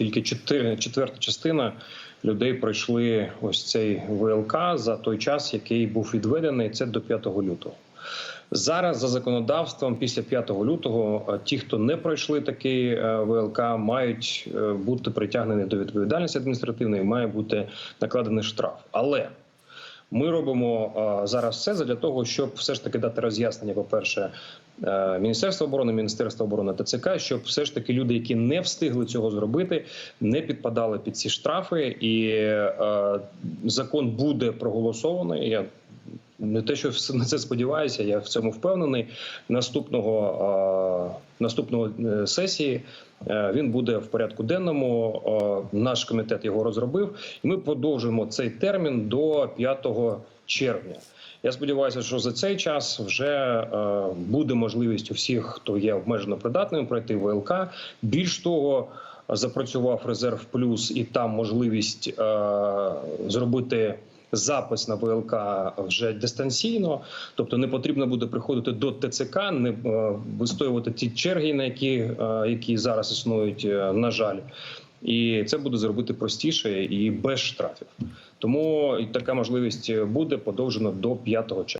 Тільки четверта частина людей пройшли ось цей ВЛК за той час, який був відведений. Це до 5 лютого. Зараз за законодавством, після 5 лютого, е, ті, хто не пройшли такий е, ВЛК, мають е, бути притягнені до відповідальності адміністративної, має бути накладений штраф. Але ми робимо зараз все для того, щоб все ж таки дати роз'яснення. По перше, Міністерство оборони, Міністерство оборони ТЦК, щоб все ж таки люди, які не встигли цього зробити, не підпадали під ці штрафи, і е, закон буде проголосований. Я не те, що на це сподіваюся, я в цьому впевнений. Наступного наступного е, сесії е, він буде в порядку денному. Е, Наш комітет його розробив, і ми продовжуємо цей термін до 5 червня. Я сподіваюся, що за цей час вже буде можливість у всіх, хто є обмежено придатним, пройти ВЛК. Більш того, запрацював резерв плюс, і там можливість зробити запис на ВЛК вже дистанційно, тобто не потрібно буде приходити до ТЦК, не е, вистоювати ті черги, на які, е, які зараз існують, е, на жаль. І це буде зробити простіше і без штрафів. Тому така можливість буде подовжена до 5 червня.